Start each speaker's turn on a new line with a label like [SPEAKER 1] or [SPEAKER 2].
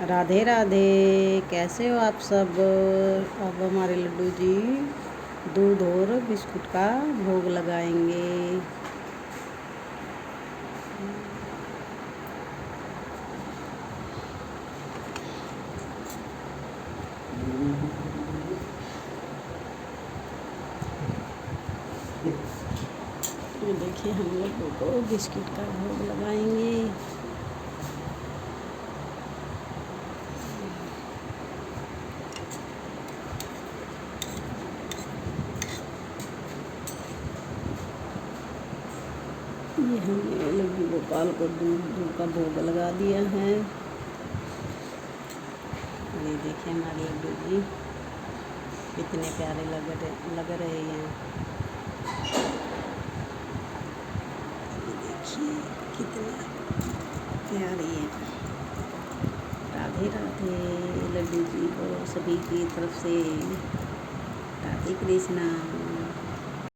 [SPEAKER 1] राधे राधे, कैसे हो आप सब? अब हमारे लड्डू जी दूध और बिस्कुट का भोग लगाएँगे। देखिए हम लोग को बिस्किट का भोग लगाएँगे। ये हमने लड्डू गोपाल को दूध दूध का भोग लगा दिया है। ये देखिए हमारे लड्डू जी कितने प्यारे लग रहे लग रहे हैं। देखिए कितने प्यारे हैं। राधे राधे, लड्डू जी को सभी की तरफ़ से राधे कृष्णा।